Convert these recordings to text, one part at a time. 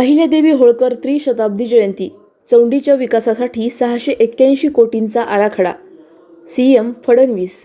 अहिल्यादेवी होळकर त्रिशताब्दी जयंती चौंडीच्या विकासासाठी सहाशे एक्क्याऐंशी कोटींचा आराखडा. C M Fadnavis.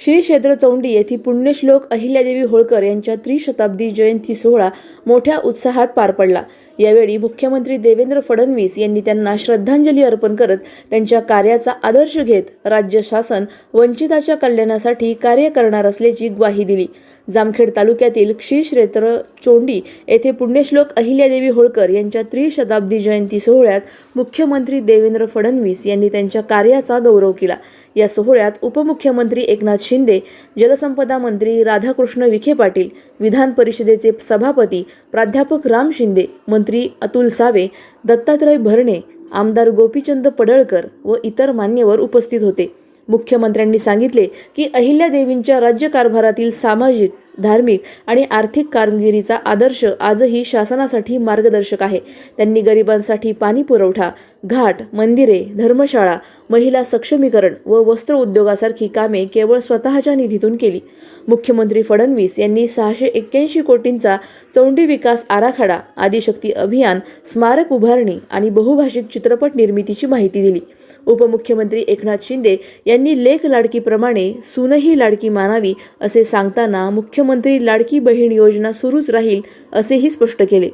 श्री क्षेत्र चौंडी येथे पुण्यश्लोक अहिल्यादेवी होळकर यांच्या त्रिशताब्दी जयंती सोहळा मोठ्या उत्साहात पार पडला. यावेळी मुख्यमंत्री देवेंद्र फडणवीस यांनी त्यांना श्रद्धांजली अर्पण करत त्यांच्या कार्याचा आदर्श घेत राज्य शासन वंचिताच्या कल्याणासाठी कार्य करणार असल्याची ग्वाही दिली. जामखेड तालुक्यातील क्षीरक्षेत्र चोंडी येथे पुण्यश्लोक अहिल्यादेवी होळकर यांच्या त्रिशताब्दी जयंती सोहळ्यात मुख्यमंत्री देवेंद्र फडणवीस यांनी त्यांच्या कार्याचा गौरव केला. या सोहळ्यात उपमुख्यमंत्री एकनाथ शिंदे जलसंपदा मंत्री राधाकृष्ण विखे पाटील विधान परिषदेचे सभापती प्राध्यापक राम शिंदे मंत्री अतुल सावे दत्तात्रय भरणे आमदार गोपीचंद पडळकर व इतर मान्यवर उपस्थित होते. मुख्यमंत्र्यांनी सांगितले की अहिल्यादेवींच्या राज्यकारभारातील सामाजिक धार्मिक आणि आर्थिक कामगिरीचा आदर्श आजही शासनासाठी मार्गदर्शक आहे. त्यांनी गरिबांसाठी पाणी पुरवठा घाट मंदिरे धर्मशाळा महिला सक्षमीकरण व वस्त्र उद्योगासारखी कामे केवळ स्वतःच्या निधीतून केली. मुख्यमंत्री फडणवीस यांनी सहाशे एक्क्याऐंशी कोटींचा चौंडी विकास आराखडा आदिशक्ती अभियान स्मारक उभारणी आणि बहुभाषिक चित्रपट निर्मितीची माहिती दिली. उपमुख्यमंत्री एकनाथ शिंदे यांनी लेख लाडकीप्रमाणे सूनही लाडकी मानावी असे सांगताना मुख्य मुख्यमंत्री लाडकी बहीण योजना सुरूच राहील असेही स्पष्ट केले.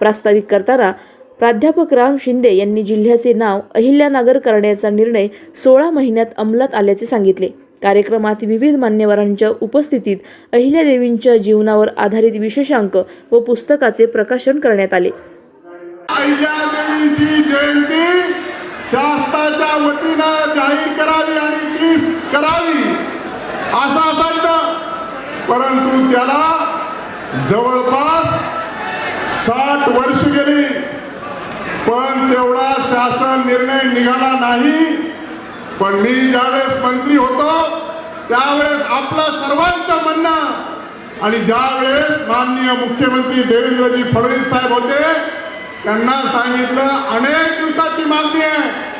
प्रास्ताविक करताना प्राध्यापक राम शिंदे यांनी जिल्ह्याचे नाव अहिल्यानगर करण्याचा निर्णय सोळा महिन्यात अंमलात आल्याचे सांगितले. कार्यक्रमात विविध मान्यवरांच्या उपस्थितीत अहिल्यादेवींच्या जीवनावर आधारित विशेषांक व पुस्तकाचे प्रकाशन करण्यात आले. जयंती शासनाच्या वतीनं जाहीर करावी असं असायचं परंतु त्याला जवळपास साठ वर्ष गेली. पण तेवढा शासन निर्णय निघाला नाही. पण मी ज्यावेळेस मंत्री होतो त्यावेळेस आपलं सर्वांचं म्हणणं आणि ज्यावेळेस माननीय मुख्यमंत्री देवेंद्रजी फडणवीस साहेब होते त्यांना सांगितलं अनेक दिवसाची मागणी आहे.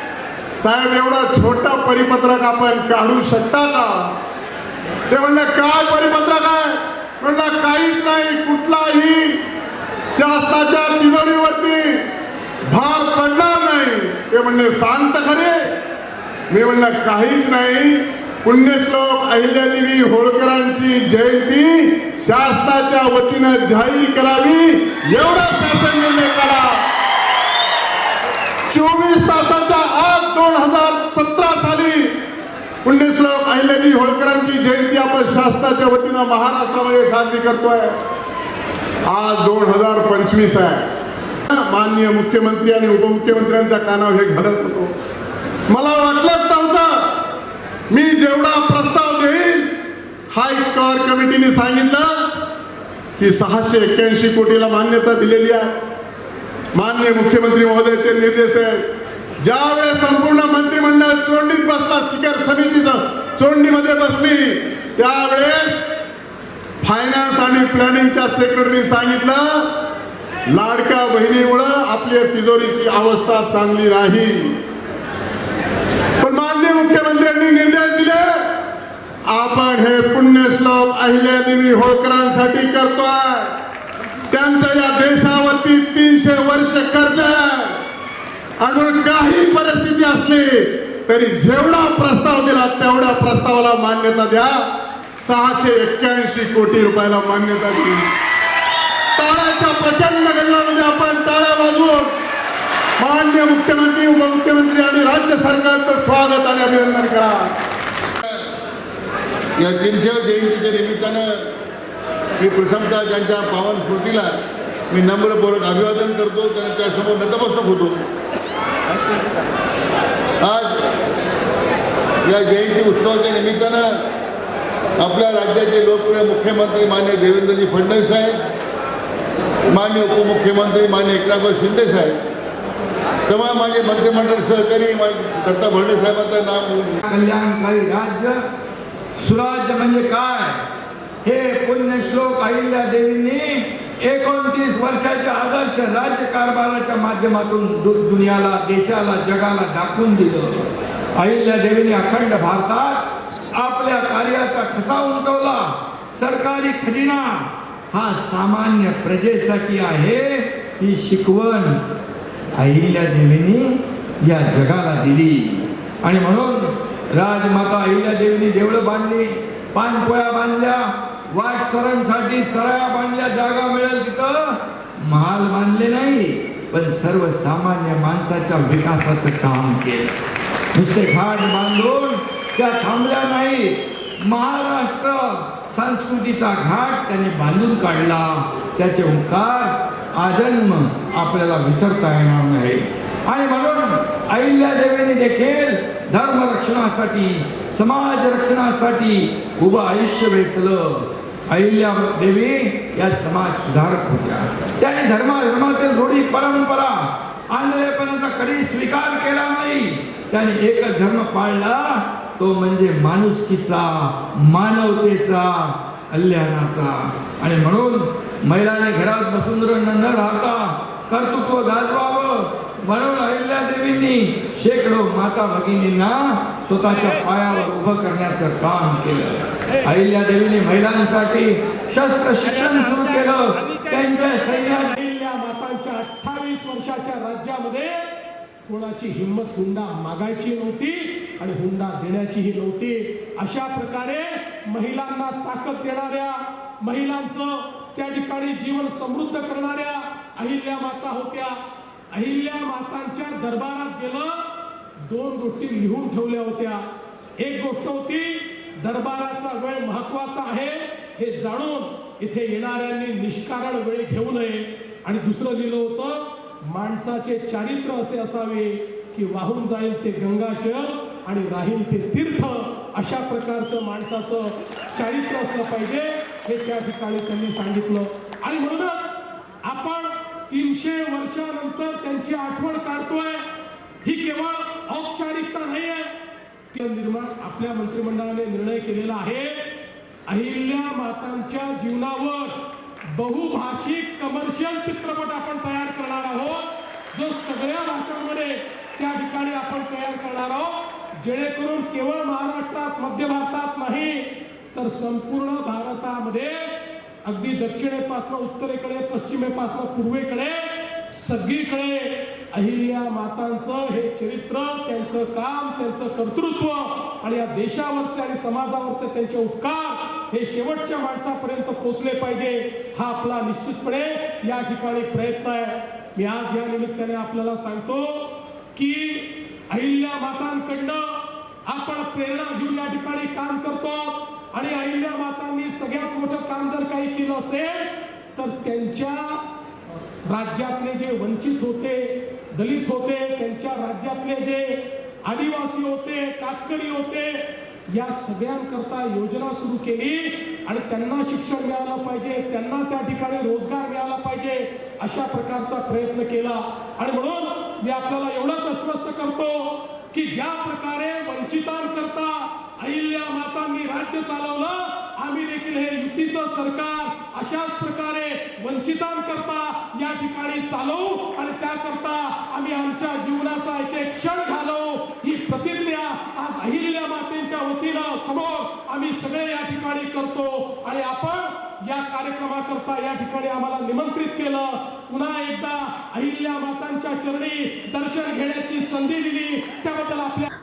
साहेब एवढं छोटं परिपत्रक आपण काढू शकता का? ते म्हणलं काय परिपत्रक आहे. म्हणलं काहीच नाही कुठलाही शासनाच्या तिजोरीवरती भार पडणार नाही. ते म्हणले शांत खरे. मी म्हणलं काहीच नाही. पुण्यश्लोक अहिल्यादेवी होळकरांची जयंती शासनाच्या वतीनं जाहीर करावी. एवढा शासन निर्णय काढा. चोवीस तासाच्या आत दोन हजार सतरा साली पुण्यश्लोक अहिल्याजी होळकरांची जयंती आपण शासनाच्या वतीनं महाराष्ट्रामध्ये साजरी करतोय. आज दोन हजार पंचवीस आहे. माननीय मुख्यमंत्री आणि उपमुख्यमंत्र्यांच्या कानावर हे घालत होतो. मला वाटलंच नव्हतं. मी जेवढा प्रस्ताव देईन हायकॉर कमिटीने सांगितलं की सहाशे एक्क्याऐंशी कोटीला मान्यता दिलेली आहे. माननीय मुख्यमंत्री महोदयाचे निर्देश आहेत. ज्यावेळेस संपूर्ण मंत्रिमंडळ चोंडीत बसला शिखर समितीचं चोंडीमध्ये बसली त्यावेळेस फायनान्स आणि प्लॅनिंगच्या सेक्रेटरी सांगितलं लाडक्या बहिणीमुळं आपल्या तिजोरीची अवस्था चांगली राहील. पण माननीय मुख्यमंत्र्यांनी निर्देश दिले आपण हे पुण्यश्लोक अहिल्यादेवी होळकरांसाठी करतोय. त्यांचं या देशावर अजून काही परिस्थिती असली तरी जेवढा प्रस्ताव दिला तेवढ्या प्रस्तावाला मान्यता द्या. सहाशे एक्क्याऐंशी कोटी रुपयाला मान्यता दिली टाळ्याच्या प्रचंड गजरामध्ये आपण टाळ्या वाजवून मान्य मुख्यमंत्री उपमुख्यमंत्री आणि राज्य सरकारचं स्वागत आणि अभिनंदन करा. या तीनशे जयंतीच्या निमित्तानं मी प्रथमतः त्यांच्या पावन स्मृतीला मी नम्रपूर्वक अभिवादन करतो त्यांना त्यासमोर नतमस्तक होतो. आज या जयंती उत्सवाच्या निमित्तानं आपल्या राज्याचे लोकप्रिय मुख्यमंत्री मान्य देवेंद्रजी फडणवीस साहेब मान्य उपमुख्यमंत्री मान्य एकनाथ शिंदे साहेब तेव्हा माझे मंत्रिमंडळ सहकारी दत्ता भरणे साहेबांचं नाव कल्याणकारी राज्य सुराज्य म्हणजे काय? हे पुण्यश्लोक अहिल्या देवींनी एकोणतीस वर्षाच्या आदर्श राज्य कारभाराच्या माध्यमातून दु दुनियाला देशाला जगाला दाखवून दिलं. अहिल्या देवीने अखंड भारतात आपल्या कार्याचा ठसा उमटवला. सरकारी खजिना हा सामान्य प्रजेसाठी आहे ही शिकवण अहिल्या देवीने या जगाला दिली. आणि म्हणून राजमाता अहिल्या देवीने देवळं बांधली पानपोळ्या बांधल्या वाट सरांसाठी सराया बांधल्या जागा मिळेल तिथं. महाल बांधले नाही पण सर्वसामान्य माणसाच्या विकासाचं काम केलं. नुसते घाट बांधून त्या थांबल्या नाही. महाराष्ट्र संस्कृतीचा घाट त्यांनी बांधून काढला. त्याचे ओंकार आजन्म आपल्याला विसरता येणार नाही. आणि म्हणून अहिल्यादेवीने देखील धर्म रक्षणासाठी समाज रक्षणासाठी उभं आयुष्य वेचलं. अहिल्या देवी या समाज सुधारक होत्या. त्याने धर्माधर्मातील रूढी परंपरा आंधळेपणाचा कधी स्वीकार केला नाही. त्याने एकच धर्म पाळला तो म्हणजे माणुसकीचा मानवतेचा कल्याणाचा. आणि म्हणून महिलांनी घरात बसून न न राहता कर्तृत्व गाजवावं. म्हणून अहिल्या देवींनी शेकडो माता भगिनींना स्वतःच्या पायावर उभं करण्याचं काम केलं. अहिल्या देवीने महिलांसाठी शस्त्र शिक्षण सुरू केलं. त्यांच्या सैन्यात मातांच्या अठ्ठावीस वर्षाच्या राज्यामध्ये कोणाची हिंमत हुंडा मागायची नव्हती आणि हुंडा देण्याचीही नव्हती. अशा प्रकारे महिलांना ताकद देणाऱ्या महिलांचं त्या ठिकाणी जीवन समृद्ध करणाऱ्या अहिल्या माता होत्या. अहिल्या मातांच्या दरबारात गेलं दोन गोष्टी लिहून ठेवल्या होत्या. एक गोष्ट होती दरबाराचा वेळ महत्त्वाचा आहे हे जाणून इथे येणाऱ्यांनी निष्कारण वेळ घेऊ नये. आणि दुसरं लिहिलं होतं माणसाचे चारित्र्य असे असावे की वाहून जाईल ते गंगाजल आणि राहील ते तीर्थ. अशा प्रकारचं माणसाचं चारित्र्य असलं पाहिजे हे त्या ठिकाणी त्यांनी सांगितलं. आणि म्हणूनच तीनशे वर्षानंतर त्यांची आठवण काढतोय. ही केवळ औपचारिकता नाही आहे निर्माण आपल्या मंत्रिमंडळाने निर्णय केलेला आहे. अहिल्या मातांच्या जीवनावर बहुभाषिक कमर्शियल चित्रपट आपण तयार करणार आहोत. जो सगळ्या भाषांमध्ये त्या ठिकाणी आपण तयार करणार आहोत. जेणेकरून केवळ महाराष्ट्रात मध्य भारतात नाही तर संपूर्ण भारतामध्ये अगदी दक्षिणेपासनं उत्तरेकडे पश्चिमेपासनं पूर्वेकडे सगळीकडे अहिल्या मातांचं हे चरित्र त्यांचं काम त्यांचं कर्तृत्व आणि या देशावरचे आणि समाजावरचे त्यांचे उपकार हे शेवटच्या माणसापर्यंत पोचले पाहिजे हा आपला निश्चितपणे या ठिकाणी प्रयत्न आहे. मी आज या निमित्ताने आपल्याला सांगतो की अहिल्या मातांकडनं आपण प्रेरणा घेऊन या ठिकाणी काम करतो. आणि अहिल्या मातांनी सगळ्यात मोठं काम जर काही केलं असेल तर त्यांच्या राज्यातले जे वंचित होते दलित होते त्यांच्या राज्यातले जे आदिवासी होते कातकरी होते या सगळ्यांकरता योजना सुरू केली आणि त्यांना शिक्षण मिळालं पाहिजे त्यांना त्या ठिकाणी रोजगार मिळाला पाहिजे अशा प्रकारचा प्रयत्न केला. आणि म्हणून मी आपल्याला एवढंच आश्वस्त करतो की ज्या प्रकारे वंचितांकरता अहिल्या मातांनी राज्य चालवलं. आम्ही देखील हे युतीचं सरकार अशाच प्रकारे वंचितांकरता या ठिकाणी चालवू आणि त्याकरता आम्ही आमच्या जीवनाचा एक एक क्षण घालवू. ही प्रतिज्ञा आज अहिल्या मातेच्या वतीनं समोर आम्ही सगळे या ठिकाणी करतो. आणि आपण या कार्यक्रमाकरता या ठिकाणी आम्हाला निमंत्रित केलं. पुन्हा एकदा अहिल्या मातांच्या चरणी दर्शन घेण्याची संधी दिली. त्याबद्दल आपल्या